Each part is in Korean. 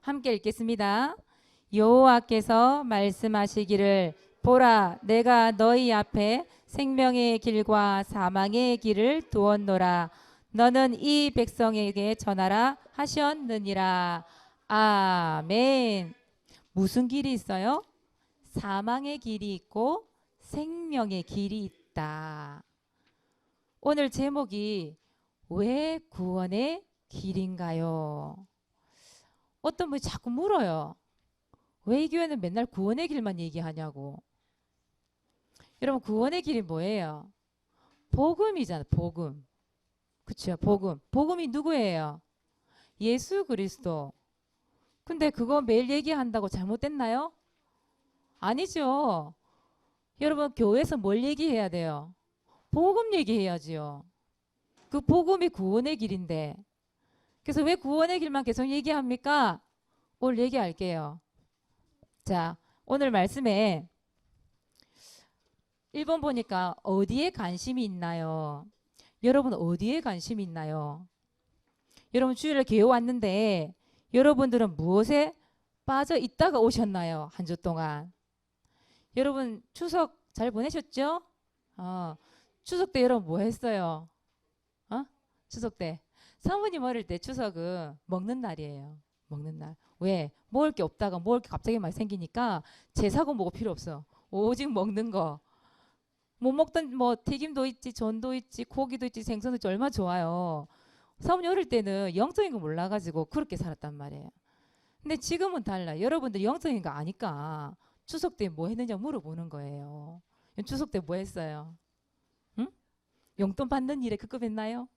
함께 읽겠습니다. 여호와께서 말씀하시기를 보라 내가 너희 앞에 생명의 길과 사망의 길을 두었노라 너는 이 백성에게 전하라 하셨느니라 아멘 무슨 길이 있어요? 사망의 길이 있고 생명의 길이 있다. 오늘 제목이 왜 구원의 길인가요? 어떤 분이 자꾸 물어요. 왜 이 교회는 맨날 구원의 길만 얘기하냐고. 여러분 구원의 길이 뭐예요? 복음이잖아. 복음. 그쵸? 복음. 복음이 누구예요? 예수 그리스도. 근데 그거 매일 얘기한다고 잘못됐나요? 아니죠. 여러분 교회에서 뭘 얘기해야 돼요? 복음 얘기해야지요. 그 복음이 구원의 길인데. 그래서 왜 구원의 길만 계속 얘기합니까? 오늘 얘기할게요. 자, 오늘 말씀에 1번 보니까 어디에 관심이 있나요? 여러분 어디에 관심이 있나요? 여러분 주일에 교회 왔는데 여러분들은 무엇에 빠져 있다가 오셨나요? 한 주 동안. 여러분 추석 잘 보내셨죠? 어, 추석 때 여러분 뭐 했어요? 어? 추석 때. 사모님 어릴 때 추석은 먹는 날이에요. 먹는 날. 왜? 먹을 게 없다가 먹을 게 갑자기 많이 생기니까 제사고 뭐고 필요 없어. 오직 먹는 거. 못 먹던 뭐 튀김도 있지, 전도 있지, 고기도 있지, 생선도 있지 얼마나 좋아요. 사모님 어릴 때는 영적인 거 몰라가지고 그렇게 살았단 말이에요. 근데 지금은 달라. 여러분들 영적인 거 아니까 추석 때 뭐 했느냐 물어보는 거예요. 추석 때 뭐 했어요? 응? 용돈 받는 일에 급급했나요?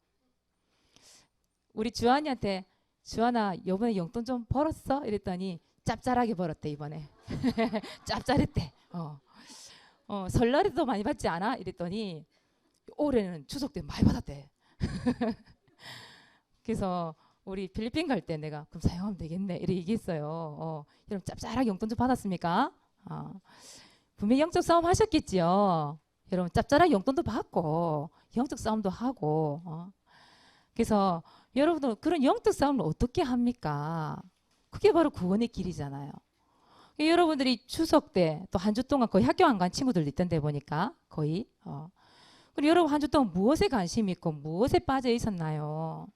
우리 주한이한테 주한아 이번에 용돈 좀 벌었어? 이랬더니 짭짤하게 벌었대 이번에 짭짤했대 어. 어, 설날에도 많이 받지 않아? 이랬더니 올해는 추석 때 많이 받았대 그래서 우리 필리핀 갈 때 내가 그럼 사용하면 되겠네 이렇게 얘기했어요 어, 여러분 짭짤하게 용돈 좀 받았습니까? 어. 분명히 영적 싸움 하셨겠지요 여러분 짭짤하게 용돈도 받고 영적 싸움도 하고 어. 그래서 여러분들 그런 영적 싸움을 어떻게 합니까? 그게 바로 구원의 길이잖아요. 여러분들이 추석 때 또 한 주 동안 거의 학교 안 간 친구들 있던데 보니까 거의 어. 그리고 여러분 한 주 동안 무엇에 관심 있고 무엇에 빠져 있었나요?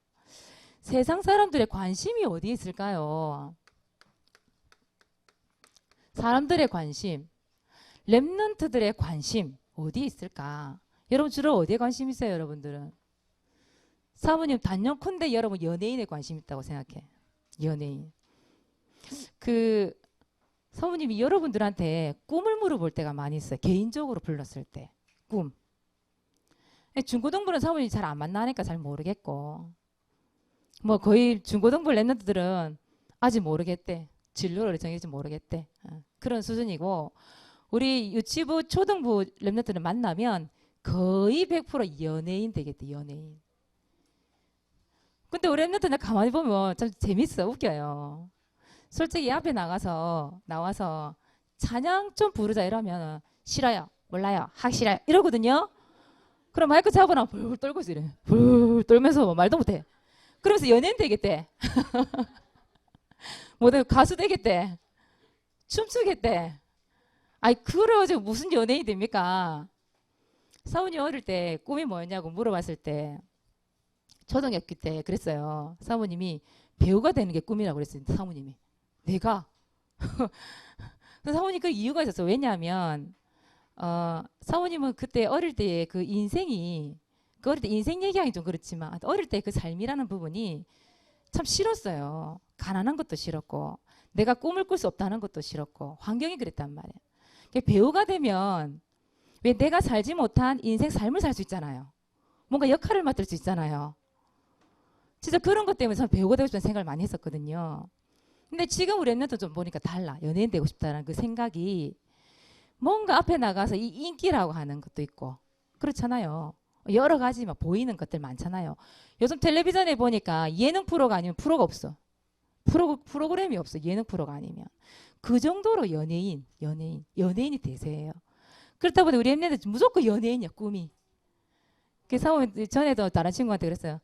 세상 사람들의 관심이 어디에 있을까요? 사람들의 관심, 렘넌트들의 관심 어디에 있을까? 여러분 주로 어디에 관심 있어요, 여러분들은? 사모님 단연컨대 여러분 연예인에 관심 있다고 생각해. 연예인. 그 사모님이 여러분들한테 꿈을 물어볼 때가 많이 있어요. 개인적으로 불렀을 때 꿈. 중고등부는 사모님이 잘안 만나니까 잘 모르겠고 뭐 거의 중고등부 랩런트들은 아직 모르겠대. 진로를 정해지 모르겠대. 어, 그런 수준이고 우리 유치부 초등부 랩런트를 만나면 거의 100% 연예인 되겠대. 연예인. 근데 우리 랩런트는 가만히 보면 참 재밌어 웃겨요. 솔직히 앞에 나가서 나와서 찬양 좀 부르자 이러면 싫어요 몰라요 싫어요 이러거든요. 그럼 마이크 잡으나 불 떨고 있어 이래. 불 떨면서 뭐 말도 못해. 그러면서 연예인 되겠대. 뭐든 가수 되겠대. 춤추겠대. 아이 그래가지고 무슨 연예인이 됩니까? 사원이 어릴 때 꿈이 뭐였냐고 물어봤을 때 초등학교 때 그랬어요. 사모님이 배우가 되는 게 꿈이라고 그랬어요. 사모님이. 내가. 사모님 그 이유가 있었어. 왜냐하면 어, 사모님은 그때 어릴 때 그 인생이 그 어릴 때 인생 얘기하기 좀 그렇지만 어릴 때 그 삶이라는 부분이 참 싫었어요. 가난한 것도 싫었고 내가 꿈을 꿀 수 없다는 것도 싫었고 환경이 그랬단 말이에요. 배우가 되면 왜 내가 살지 못한 인생 삶을 살 수 있잖아요. 뭔가 역할을 맡을 수 있잖아요. 진짜 그런 것 때문에 저는 배우가 되고 싶다는 생각을 많이 했었거든요. 근데 지금 우리 랩런트 좀 보니까 달라. 연예인 되고 싶다는 그 생각이 뭔가 앞에 나가서 이 인기라고 하는 것도 있고 그렇잖아요. 여러 가지 막 보이는 것들 많잖아요. 요즘 텔레비전에 보니까 예능 프로가 아니면 프로가 없어. 프로 프로그램이 없어. 예능 프로가 아니면 그 정도로 연예인, 연예인, 연예인이 대세예요. 그렇다 보니 우리 랩런트 무조건 연예인이야 꿈이. 그 사모님 전에도 다른 친구한테 그랬어요.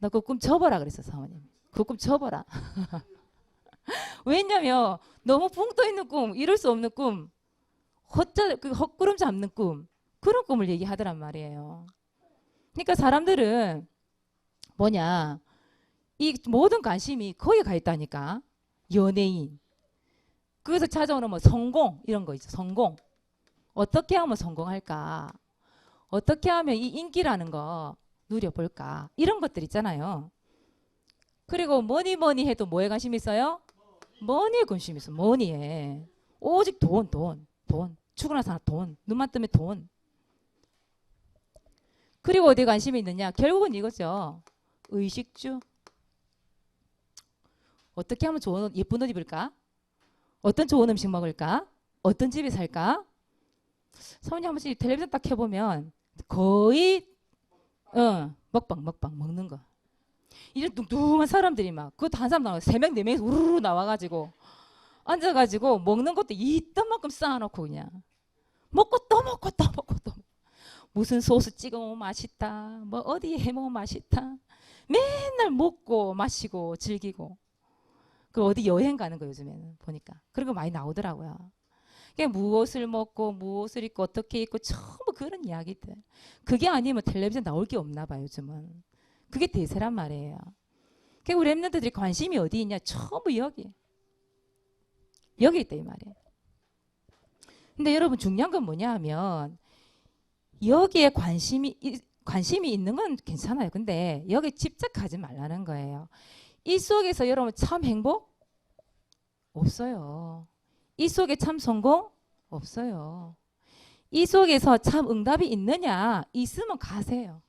너 그 꿈 접어라 그랬어 사모님. 그 꿈 접어라. 왜냐면 너무 붕 떠 있는 꿈, 이룰 수 없는 꿈, 헛자 그 헛구름 잡는 꿈 그런 꿈을 얘기하더란 말이에요. 그러니까 사람들은 뭐냐 이 모든 관심이 거기에 가 있다니까 연예인 그래서 찾아오는 뭐 성공 이런 거 있죠 성공 어떻게 하면 성공할까 어떻게 하면 이 인기라는 거 누려볼까? 이런 것들 있잖아요. 그리고 뭐니 뭐니 해도 뭐에 관심 있어요? 머니에 관심 있어. 머니에. 오직 돈 돈 돈. 출근해서 돈. 눈만 뜨면 돈. 그리고 어디에 관심이 있느냐? 결국은 이거죠. 의식주. 어떻게 하면 좋은 옷, 예쁜 옷 입을까? 어떤 좋은 음식 먹을까? 어떤 집에 살까? 사모님 한 번씩 텔레비전 딱 켜보면 거의 어, 먹방 먹방 먹는 거. 이런 뚱뚱한 사람들이 막 그것도 한 사람 나와 세명 네 명이 우르르 나와가지고 앉아가지고 먹는 것도 있던 만큼 쌓아놓고 그냥. 먹고 또 먹고 또 먹고 또. 무슨 소스 찍어 먹으면 맛있다. 뭐 어디에 해 먹으면 맛있다. 맨날 먹고 마시고 즐기고. 그 어디 여행 가는 거 요즘에는 보니까 그런 거 많이 나오더라고요. 그게 무엇을 먹고 무엇을 입고 어떻게 입고 전부 그런 이야기들. 그게 아니면 텔레비전 나올 게 없나 봐요 요즘은. 그게 대세란 말이에요. 그 우리 랩런트들이 관심이 어디 있냐? 전부 여기. 여기 있다 이 말이에요. 근데 여러분 중요한 건 뭐냐 하면 여기에 관심이 이- 관심이 있는 건 괜찮아요. 근데 여기 집착하지 말라는 거예요. 이 속에서 여러분 참 행복 없어요. 이 속에 참 성공 없어요. 이 속에서 참 응답이 있느냐? 있으면 가세요.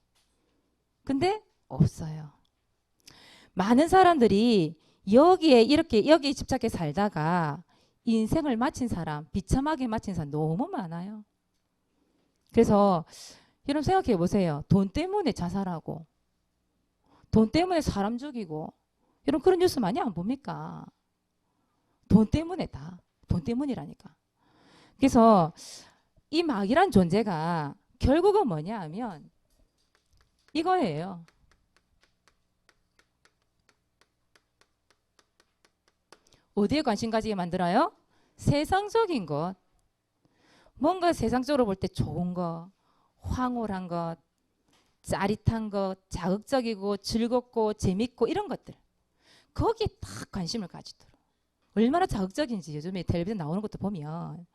근데 없어요. 많은 사람들이 여기에 이렇게 여기에 집착해 살다가 인생을 마친 사람, 비참하게 마친 사람 너무 많아요. 그래서 여러분 생각해 보세요. 돈 때문에 자살하고 돈 때문에 사람 죽이고 여러분 그런 뉴스 많이 안 봅니까? 돈 때문에 다. 돈 때문이라니까. 그래서 이 마귀란 존재가 결국은 뭐냐 하면 이거예요. 어디에 관심 가지게 만들어요? 세상적인 것. 뭔가 세상적으로 볼 때 좋은 것, 황홀한 것, 짜릿한 것, 자극적이고 즐겁고 재밌고 이런 것들. 거기에 딱 관심을 가지도록. 얼마나 자극적인지 요즘에 텔레비전 나오는 것도 보면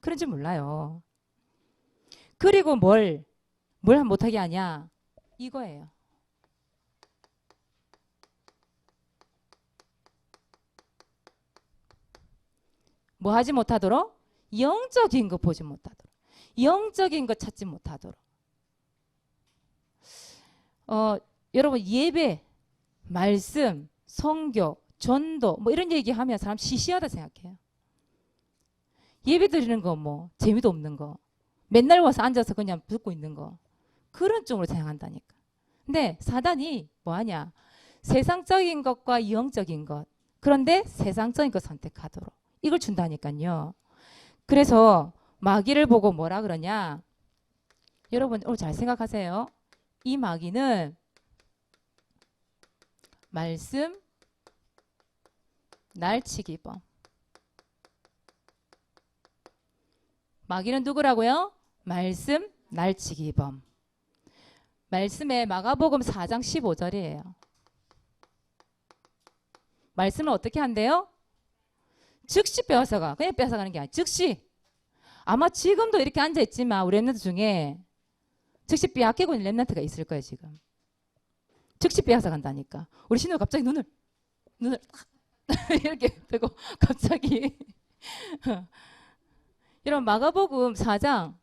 그런지 몰라요. 그리고 뭘, 뭘 못하게 하냐? 이거예요. 뭐 하지 못하도록? 영적인 거 보지 못하도록. 영적인 거 찾지 못하도록. 어, 여러분 예배, 말씀, 성교, 전도 뭐 이런 얘기하면 사람 시시하다 생각해요. 예배 드리는 거 뭐 재미도 없는 거. 맨날 와서 앉아서 그냥 듣고 있는 거. 그런 쪽으로 생각한다니까. 근데 사단이 뭐 하냐? 세상적인 것과 영적인 것. 그런데 세상적인 것 선택하도록. 이걸 준다니까요. 그래서 마귀를 보고 뭐라 그러냐? 여러분 오늘 잘 생각하세요. 이 마귀는 말씀 날치기범. 마귀는 누구라고요? 말씀 날치기범. 말씀에 마가복음 4장 15절이에요. 말씀을 어떻게 한대요? 즉시 빼앗아가. 그냥 빼앗아가는 게 아니라 즉시. 아마 지금도 이렇게 앉아있지만 우리 랩런트 중에 즉시 빼앗기고 있는 랩런트가 있을 거예요 지금. 즉시 빼앗아간다니까. 우리 신우 갑자기 눈을 눈을 딱 이렇게 뜨고 갑자기 이런 마가복음 4장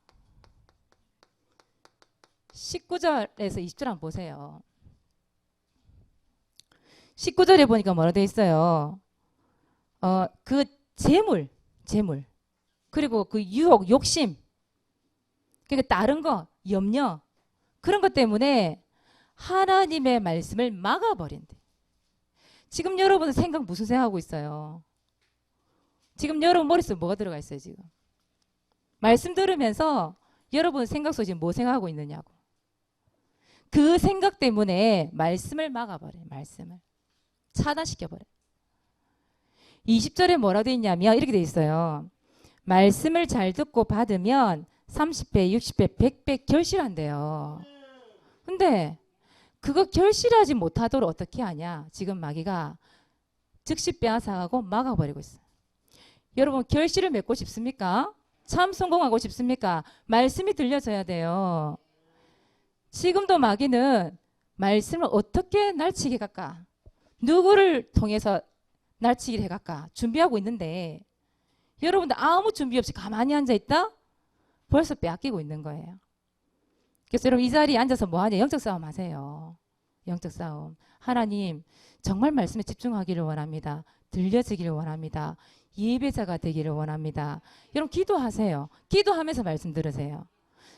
19절에서 20절 한번 보세요. 19절에 보니까 뭐라 돼 있어요? 어, 그 재물, 재물. 그리고 그 유혹, 욕심. 그러니까 다른 거, 염려. 그런 것 때문에 하나님의 말씀을 막아버린대. 지금 여러분은 생각 무슨 생각하고 있어요? 지금 여러분 머릿속에 뭐가 들어가 있어요, 지금? 말씀 들으면서 여러분 생각 속에 뭐 생각하고 있느냐고. 그 생각 때문에 말씀을 막아버려요, 말씀을. 차단시켜버려요. 20절에 뭐라 돼 있냐면 이렇게 돼 있어요. 말씀을 잘 듣고 받으면 30배, 60배, 100배 결실한대요. 근데 그거 결실하지 못하도록 어떻게 하냐? 지금 마귀가 즉시 빼앗아가고 막아버리고 있어요. 여러분 결실을 맺고 싶습니까? 참 성공하고 싶습니까? 말씀이 들려져야 돼요. 지금도 마귀는 말씀을 어떻게 날치게 갈까? 누구를 통해서 날치기를 해갈까? 준비하고 있는데 여러분들 아무 준비 없이 가만히 앉아 있다? 벌써 빼앗기고 있는 거예요. 그래서 여러분 이 자리에 앉아서 뭐 하냐? 영적 싸움 하세요. 영적 싸움. 하나님 정말 말씀에 집중하기를 원합니다. 들려지기를 원합니다. 예배자가 되기를 원합니다. 여러분 기도하세요. 기도하면서 말씀 들으세요.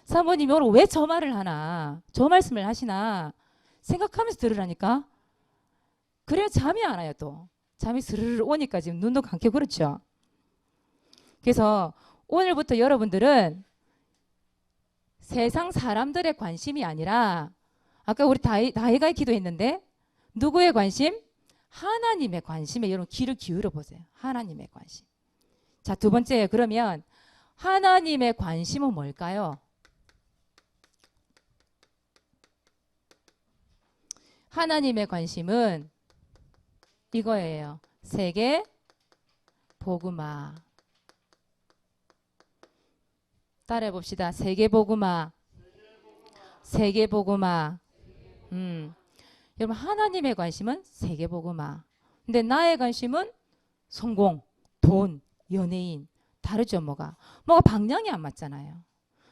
사모님이 오늘 왜 저 말을 하나? 저 말씀을 하시나? 생각하면서 들으라니까. 그래야 잠이 안 와요 또. 잠이 스르르 오니까 지금 눈도 감게 그렇죠. 그래서 오늘부터 여러분들은 세상 사람들의 관심이 아니라 아까 우리 다이, 다이가 기도했는데 누구의 관심? 하나님의 관심에 여러분 귀를 기울여 보세요. 하나님의 관심. 자, 두 번째 그러면 하나님의 관심은 뭘까요? 하나님의 관심은 이거예요. 세계 복음화. 따라해 봅시다. 세계 복음화. 세계 복음화. 음. 여러분 하나님의 관심은 세계 복음화. 근데 나의 관심은 성공, 돈, 연예인. 다르죠, 뭐가. 뭐가 방향이 안 맞잖아요.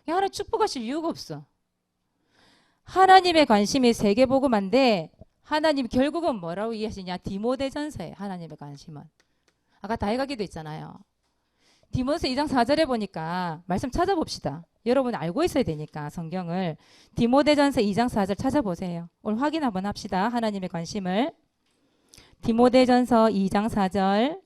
하나 축복하실 이유가 없어. 하나님의 관심이 세계 복음화인데 하나님 결국은 뭐라고 이해하시냐? 디모데전서에 하나님의 관심은. 아까 다해가기도 있잖아요. 디모데서 2장 4절에 보니까 말씀 찾아봅시다. 여러분 알고 있어야 되니까 성경을 디모데전서 2장 4절 찾아보세요. 오늘 확인 한번 합시다. 하나님의 관심을. 디모데전서 2장 4절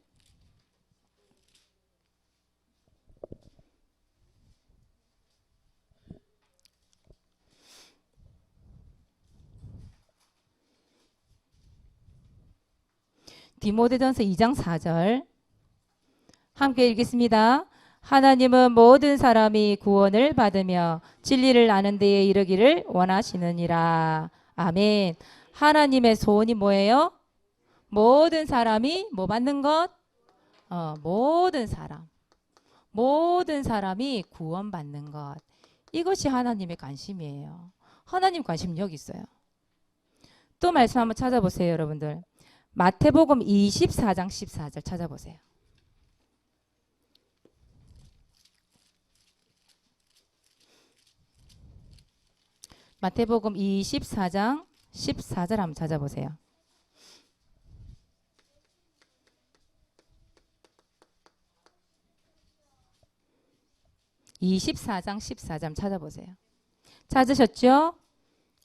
디모데전서 2장 4절 함께 읽겠습니다. 하나님은 모든 사람이 구원을 받으며 진리를 아는 데에 이르기를 원하시느니라. 아멘. 하나님의 소원이 뭐예요? 모든 사람이 뭐 받는 것? 어, 모든 사람. 모든 사람이 구원받는 것. 이것이 하나님의 관심이에요. 하나님 관심 여기 있어요. 또 말씀 한번 찾아보세요, 여러분들. 마태복음 24장 14절 찾아보세요. 마태복음 24장 14절 한번 찾아보세요. (24장 14절) 찾아보세요. 찾으셨죠?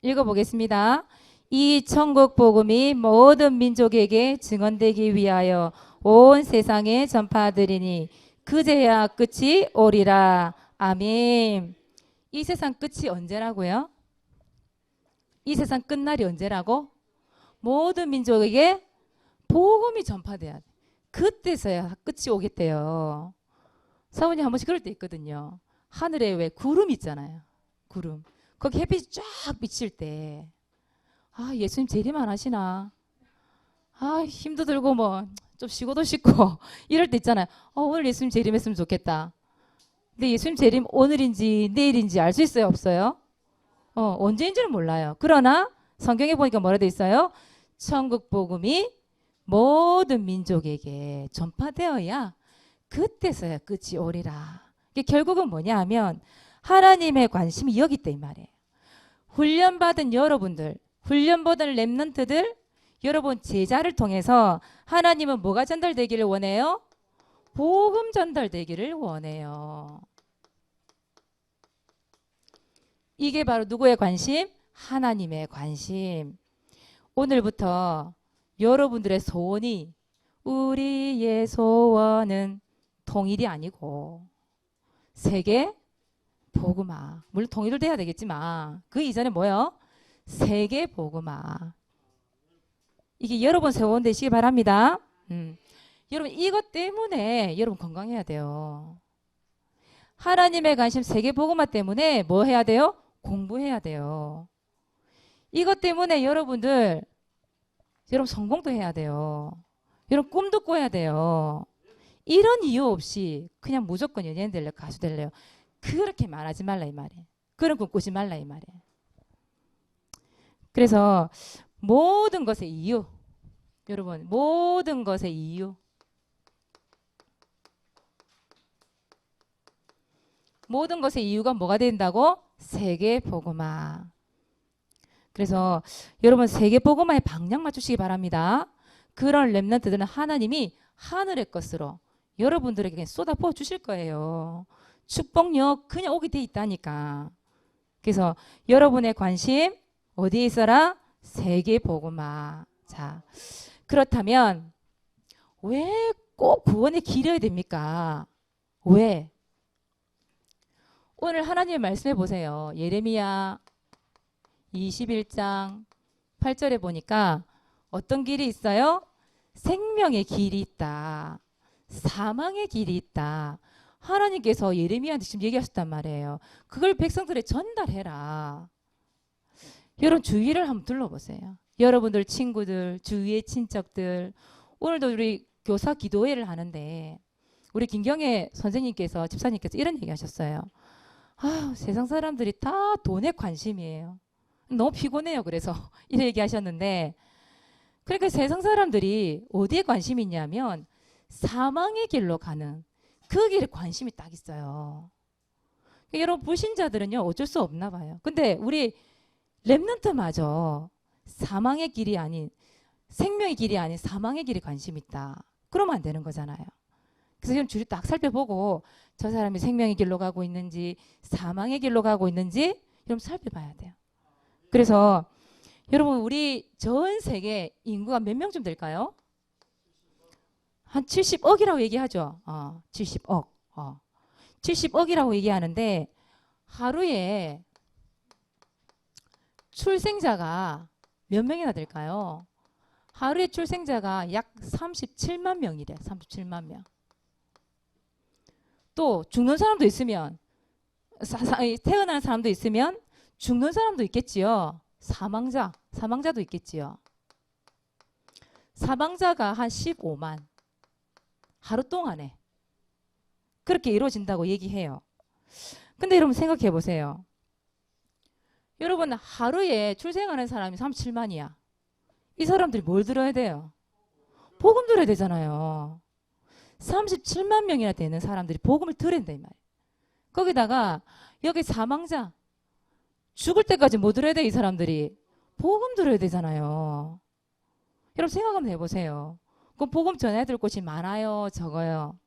읽어보겠습니다. 이 천국 복음이 모든 민족에게 증언되기 위하여 온 세상에 전파하리니 그제야 끝이 오리라. 아멘. 이 세상 끝이 언제라고요? 이 세상 끝날이 언제라고? 모든 민족에게 복음이 전파돼야 돼. 그때서야 끝이 오겠대요. 사모님 한 번씩 그럴 때 있거든요. 하늘에 왜 구름 있잖아요. 구름. 거기 햇빛이 쫙 비칠 때, 아, 예수님 재림 안 하시나? 아, 힘도 들고 뭐, 좀 쉬고도 싶고, 이럴 때 있잖아요. 어, 오늘 예수님 재림했으면 좋겠다. 근데 예수님 재림 오늘인지 내일인지 알 수 있어요? 없어요? 어, 언제인지는 몰라요. 그러나 성경에 보니까 뭐라 돼 있어요? 천국 복음이 모든 민족에게 전파되어야 그때서야 끝이 오리라. 이게 결국은 뭐냐 하면 하나님의 관심이 여기 있다 이 말이에요. 훈련받은 여러분들, 훈련받은 렘넌트들, 여러분 제자를 통해서 하나님은 뭐가 전달되기를 원해요? 복음 전달되기를 원해요. 이게 바로 누구의 관심? 하나님의 관심. 오늘부터 여러분들의 소원이 우리의 소원은 통일이 아니고 세계 복음화. 물론 통일도 돼야 되겠지만 그 이전에 뭐요? 세계 복음화. 이게 여러 번 소원 되시기 바랍니다. 음. 여러분 이것 때문에 여러분 건강해야 돼요. 하나님의 관심 세계 복음화 때문에 뭐 해야 돼요? 공부해야 돼요. 이것 때문에 여러분들 여러분 성공도 해야 돼요. 여러분 꿈도 꿔야 돼요. 이런 이유 없이 그냥 무조건 연예인 될래 가수 될래요. 그렇게 말하지 말라 이 말이에요. 그런 꿈 꾸지 말라 이 말이에요. 그래서 모든 것의 이유 여러분 모든 것의 이유 모든 것의 이유가 뭐가 된다고? 세계 복음화. 그래서 여러분 세계 복음화에 방향 맞추시기 바랍니다. 그런 렘넌트들은 하나님이 하늘의 것으로 여러분들에게 쏟아 부어 주실 거예요. 축복력 그냥 오게 돼 있다니까. 그래서 여러분의 관심 어디에 있어라? 세계 복음화. 자, 그렇다면 왜 꼭 구원에 기려야 됩니까? 왜? 오늘 하나님 말씀해 보세요. 예레미야 21장 8절에 보니까 어떤 길이 있어요? 생명의 길이 있다. 사망의 길이 있다. 하나님께서 예레미야한테 지금 얘기하셨단 말이에요. 그걸 백성들에 전달해라. 여러분 주위를 한번 둘러보세요. 여러분들 친구들, 주위의 친척들. 오늘도 우리 교사 기도회를 하는데 우리 김경애 선생님께서 집사님께서 이런 얘기 하셨어요. 아, 세상 사람들이 다 돈에 관심이에요. 너무 피곤해요. 그래서 이런 얘기 하셨는데 그러니까 세상 사람들이 어디에 관심이 있냐면 사망의 길로 가는 그 길에 관심이 딱 있어요. 그러니까 여러분 불신자들은요 어쩔 수 없나 봐요. 근데 우리 렘넌트마저 사망의 길이 아닌 생명의 길이 아닌 사망의 길에 관심 있다. 그러면 안 되는 거잖아요. 그래서 좀 줄이 딱 살펴보고 저 사람이 생명의 길로 가고 있는지 사망의 길로 가고 있는지 여러분 살펴봐야 돼요. 그래서 여러분 우리 전 세계 인구가 몇 명쯤 될까요? 한 70억이라고 얘기하죠. 어, 70억. 어. 70억이라고 얘기하는데 하루에 출생자가 몇 명이나 될까요? 하루에 출생자가 약 37만 명이래. 37만 명. 또 죽는 사람도 있으면 사, 사, 태어난 사람도 있으면 죽는 사람도 있겠지요. 사망자, 사망자도 있겠지요. 사망자가 한 15만 하루 동안에 그렇게 이루어진다고 얘기해요. 근데 여러분 생각해 보세요. 여러분 하루에 출생하는 사람이 37만이야. 이 사람들이 뭘 들어야 돼요? 복음 들어야 되잖아요. 37만 명이나 되는 사람들이 복음을 된다 이 말이에요. 거기다가 여기 사망자 죽을 때까지 못 들어야 돼 이 사람들이 복음 들어야 되잖아요. 여러분 생각 한번 해보세요. 그럼 복음 전해야 될 곳이 많아요, 적어요?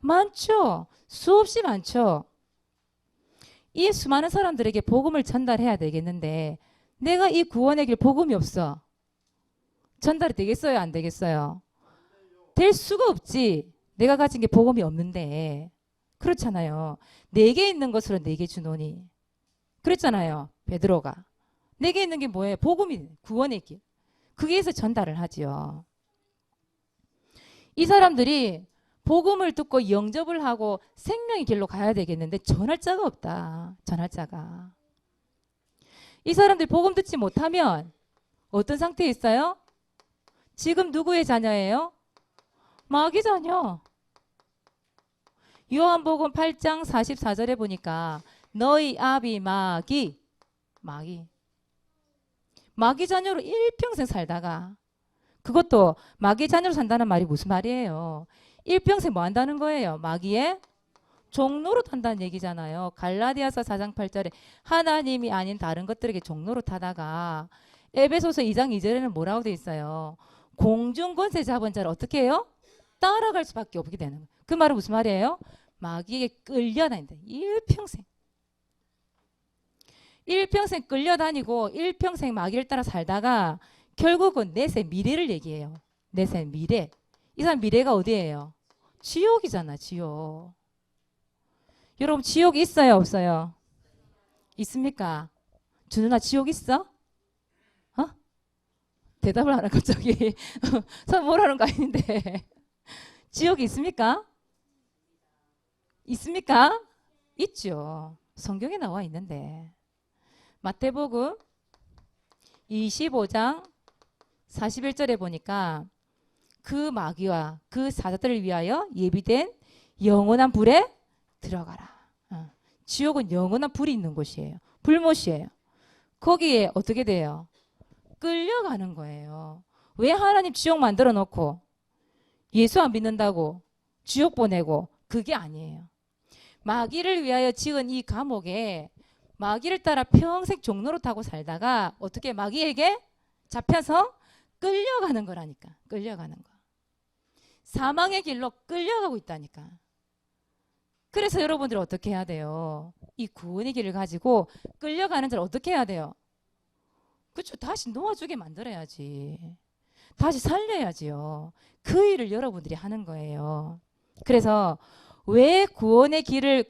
많죠. 수없이 많죠. 이 수많은 사람들에게 복음을 전달해야 되겠는데 내가 이 구원의 길 복음이 없어. 전달이 되겠어요, 안 되겠어요? 될 수가 없지. 내가 가진 게 복음이 없는데 그렇잖아요. 내게 있는 것으로 내게 주노니 그랬잖아요. 베드로가 내게 있는 게 뭐예요? 복음이 구원의 길. 그게서 전달을 하지요. 이 사람들이 복음을 듣고 영접을 하고 생명의 길로 가야 되겠는데 전할 자가 없다. 전할 자가. 이 사람들이 복음 듣지 못하면 어떤 상태에 있어요? 지금 누구의 자녀예요? 마귀 자녀. 요한복음 8장 44절에 보니까 너희 아비 마귀 마귀 마귀 자녀로 일평생 살다가 그것도 마귀 자녀로 산다는 말이 무슨 말이에요? 일평생 뭐 한다는 거예요? 마귀의 종로로 탄다는 얘기잖아요. 갈라디아서 4장 8절에 하나님이 아닌 다른 것들에게 종로로 타다가 에베소서 2장 2절에는 뭐라고 돼 있어요? 공중 권세 잡은 자를 어떻게 해요? 따라갈 수밖에 없게 되는 거예요. 그 말은 무슨 말이에요? 마귀에게 끌려다닌다. 일평생. 일평생 끌려다니고 일평생 마귀를 따라 살다가 결국은 넷의 미래를 얘기해요. 넷의 미래. 이 사람 미래가 어디예요? 지옥이잖아, 지옥. 여러분 지옥 있어요, 없어요? 있습니까? 준우나 지옥 있어? 어? 대답을 하나 갑자기. 서 뭐라는 거 아닌데. 지옥이 있습니까? 있습니까? 있죠. 성경에 나와 있는데. 마태복음 25장 41절에 보니까 그 마귀와 그 사자들을 위하여 예비된 영원한 불에 들어가라. 어. 지옥은 영원한 불이 있는 곳이에요. 불못이에요. 거기에 어떻게 돼요? 끌려가는 거예요. 왜 하나님 지옥 만들어 놓고 예수 안 믿는다고 지옥 보내고 그게 아니에요. 마귀를 위하여 지은 이 감옥에 마귀를 따라 평생 종로를 타고 살다가 어떻게 마귀에게 잡혀서 끌려가는 거라니까. 끌려가는 거. 사망의 길로 끌려가고 있다니까. 그래서 여러분들 어떻게 해야 돼요? 이 구원의 길을 가지고 끌려가는 자를 어떻게 해야 돼요? 그렇죠. 다시 놓아주게 만들어야지. 다시 살려야지요. 그 일을 여러분들이 하는 거예요. 그래서 왜 구원의 길을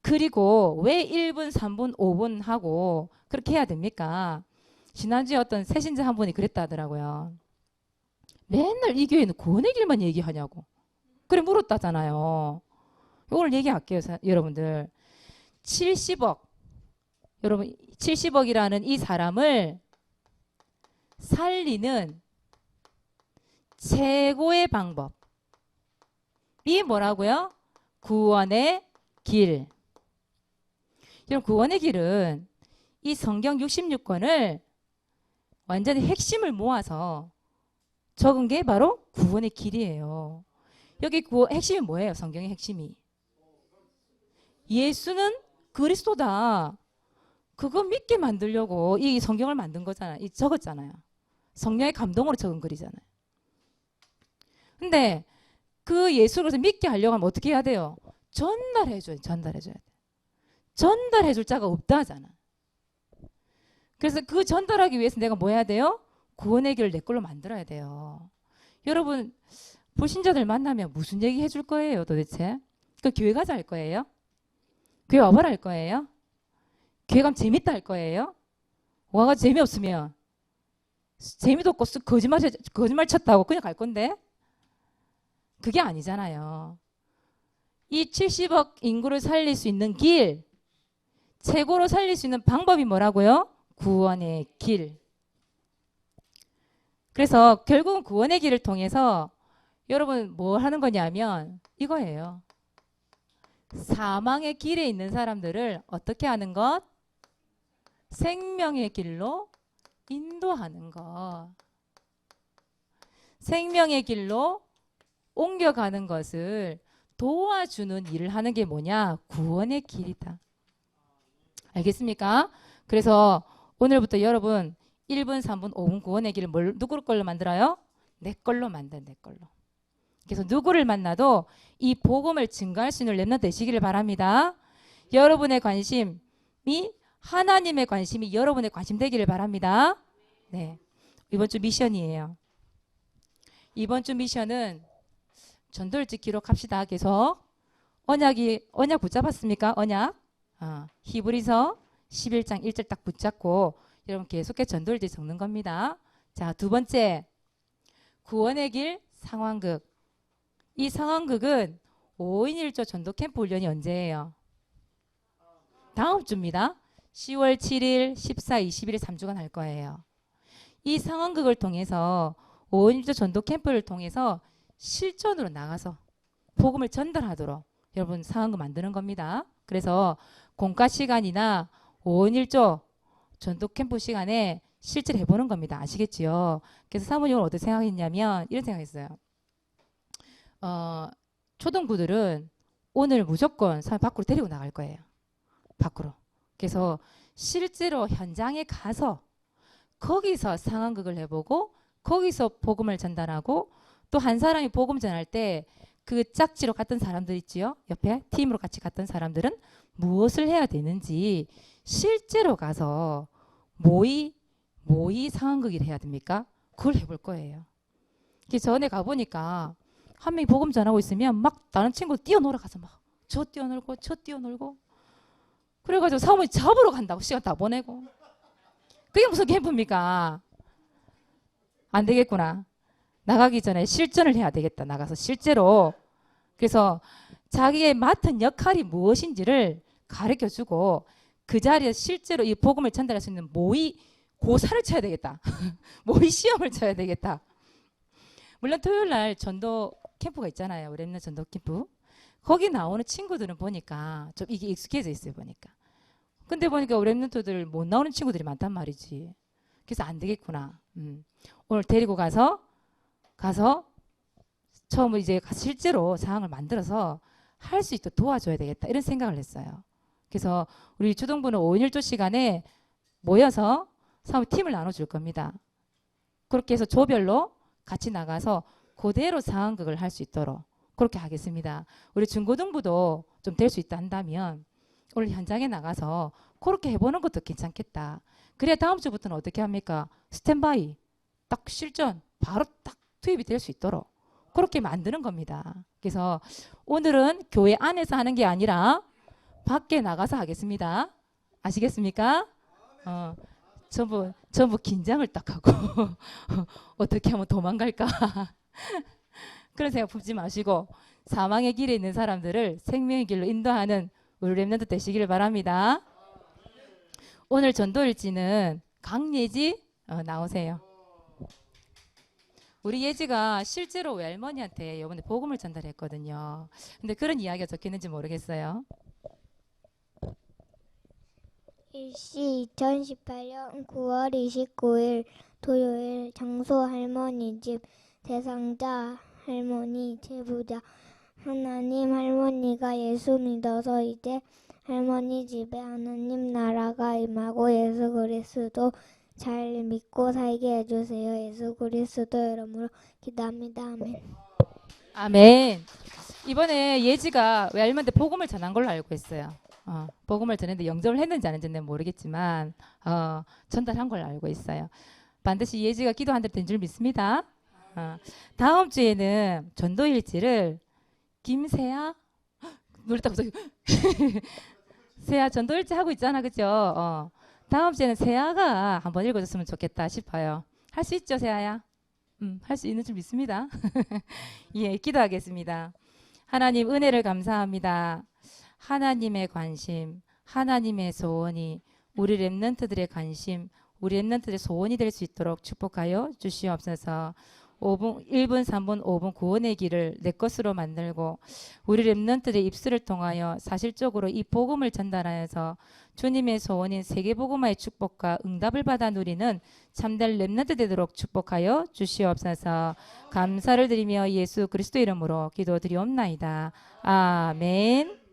그리고 왜 1분, 3분, 5분 하고 그렇게 해야 됩니까? 지난주에 어떤 새신자 한 분이 그랬다 하더라고요. 맨날 이 교회는 구원의 길만 얘기하냐고. 그래 물었다잖아요. 오늘 얘기할게요, 사- 여러분들. 70억. 여러분, 70억이라는 이 사람을 살리는 최고의 방법. 이 뭐라고요? 구원의 길. 여러분, 구원의 길은 이 성경 66권을 완전히 핵심을 모아서 적은 게 바로 구원의 길이에요. 여기 구 핵심이 뭐예요? 성경의 핵심이. 예수는 그리스도다. 그거 믿게 만들려고 이 성경을 만든 거잖아요. 이 적었잖아요. 성령의 감동으로 적은 글이잖아요. 근데 그 예수를 믿게 하려고 하면 어떻게 해야 돼요? 전달해줘야 전달해줘야 돼. 전달해줄 자가 없다 하잖아. 그래서 그 전달하기 위해서 내가 뭐 해야 돼요? 구원의 길을 내 걸로 만들어야 돼요. 여러분 불신자들 만나면 무슨 얘기 해줄 거예요 도대체? 그 교회 가자 할 거예요? 교회 와봐라 할 거예요? 교회 가면 재밌다 할 거예요? 와가 재미없으면 재미도 없고 쓱 거짓말 거짓말 쳤다고 그냥 갈 건데 그게 아니잖아요. 이 70억 인구를 살릴 수 있는 길 최고로 살릴 수 있는 방법이 뭐라고요? 구원의 길. 그래서 결국은 구원의 길을 통해서 여러분 뭐 하는 거냐면 이거예요. 사망의 길에 있는 사람들을 어떻게 하는 것? 생명의 길로 인도하는 것. 생명의 길로 옮겨가는 것을 도와주는 일을 하는 게 뭐냐? 구원의 길이다. 알겠습니까? 그래서 오늘부터 여러분 1분, 3분, 5분 구원의 길을 뭘 누구 걸로 만들어요? 내 걸로 만든 내 걸로. 그래서 누구를 만나도 이 복음을 증가할 수 있는 렘넌트 되시기를 바랍니다. 여러분의 관심이 하나님의 관심이 여러분의 관심 되기를 바랍니다. 네. 이번 주 미션이에요. 이번 주 미션은 전도일지 기록합시다. 계속 언약이 언약 붙잡았습니까? 언약. 아, 히브리서 11장 1절 딱 붙잡고 여러분 계속해서 전도일지 적는 겁니다. 자, 두 번째. 구원의 길 상황극. 이 상황극은 5인 1조 전도 캠프 훈련이 언제예요? 다음 주입니다. 10월 7일, 14, 20일에 3주간 할 거예요. 이 상황극을 통해서 5인 1조 전도 캠프를 통해서 실전으로 나가서 복음을 전달하도록 여러분 상황극 만드는 겁니다. 그래서 공과 시간이나 5인 1조 전도 캠프 시간에 실제로 해보는 겁니다. 아시겠지요? 그래서 사모님은 어떻게 생각했냐면 이런 생각했어요. 어, 초등부들은 오늘 무조건 사람 밖으로 데리고 나갈 거예요. 밖으로. 그래서 실제로 현장에 가서 거기서 상황극을 해보고 거기서 복음을 전달하고 또 한 사람이 복음 전할 때 그 짝지로 갔던 사람들 있지요. 옆에 팀으로 같이 갔던 사람들은 무엇을 해야 되는지 실제로 가서 모의 모의 상황극을 해야 됩니까? 그걸 해볼 거예요. 그래서 전에 가보니까 한 명이 복음 전하고 있으면 막 다른 친구 뛰어놀아 가서 막 저 뛰어놀고 저 뛰어놀고 그래가지고 사모님 잡으러 간다고 시간 다 보내고 그게 무슨 캠프입니까? 안 되겠구나. 나가기 전에 실전을 해야 되겠다. 나가서 실제로 그래서 자기의 맡은 역할이 무엇인지를 가르쳐 주고 그 자리에 실제로 이 복음을 전달할 수 있는 모의 고사를 쳐야 되겠다. 모의 시험을 쳐야 되겠다. 물론 토요일 날 전도 캠프가 있잖아요. 우리 랩너 전도 캠프. 거기 나오는 친구들은 보니까 좀 이게 익숙해져 있어요. 보니까. 근데 보니까 우리 랩너들 못 나오는 친구들이 많단 말이지. 그래서 안 되겠구나. 음. 오늘 데리고 가서 가서 처음 이제 실제로 상황을 만들어서 할 수 있도록 도와줘야 되겠다 이런 생각을 했어요. 그래서 우리 주동부는 5인 1조 시간에 모여서 사업 팀을 나눠줄 겁니다. 그렇게 해서 조별로 같이 나가서 그대로 상황극을 할 수 있도록 그렇게 하겠습니다. 우리 중고등부도 좀 될 수 있다 한다면 오늘 현장에 나가서 그렇게 해보는 것도 괜찮겠다. 그래야 다음 주부터는 어떻게 합니까? 스탠바이, 딱 실전, 바로 딱 투입이 될 수 있도록 그렇게 만드는 겁니다. 그래서 오늘은 교회 안에서 하는 게 아니라 밖에 나가서 하겠습니다. 아시겠습니까? 어, 전부 전부 긴장을 딱 하고 어떻게 하면 도망갈까 그런 생각 품지 마시고 사망의 길에 있는 사람들을 생명의 길로 인도하는 우리 렘넌트 되시기를 바랍니다. 오늘 전도일지는 강예지 어, 나오세요. 우리 예지가 실제로 외할머니한테 이번에 복음을 전달했거든요. 근데 그런 이야기가 적혀있는지 모르겠어요. 일시 2018년 9월 29일 토요일 장소 할머니 집 대상자 할머니 제부자 하나님 할머니가 예수 믿어서 이제 할머니 집에 하나님 나라가 임하고 예수 그리스도 잘 믿고 살게 해주세요. 예수 그리스도 이름으로 기도합니다. 아멘. 아멘. 이번에 예지가 외할머니한테 복음을 전한 걸로 알고 있어요. 어, 복음을 전했는데 영접을 했는지 안 했는지는 모르겠지만 어, 전달한 걸로 알고 있어요. 반드시 예지가 기도한 대로 된줄 믿습니다. 어, 다음 주에는 전도일지를 김세아 놀랬다 갑자기 세아 전도일지 하고 있잖아, 그죠? 어, 다음 주에는 세아가 한번 읽어줬으면 좋겠다 싶어요. 할 수 있죠, 세아야? 음, 할 수 있는 줄 믿습니다. 예, 기도하겠습니다. 하나님 은혜를 감사합니다. 하나님의 관심, 하나님의 소원이 우리 랩런트들의 관심, 우리 랩런트들의 소원이 될 수 있도록 축복하여 주시옵소서. 5분, 1분, 3분, 5분 구원의 길을 내 것으로 만들고 우리 랩런트들의 입술을 통하여 사실적으로 이 복음을 전달하여서 주님의 소원인 세계복음화의 축복과 응답을 받아 누리는 참된 랩런트 되도록 축복하여 주시옵소서. 감사를 드리며 예수 그리스도 이름으로 기도드리옵나이다. 아멘.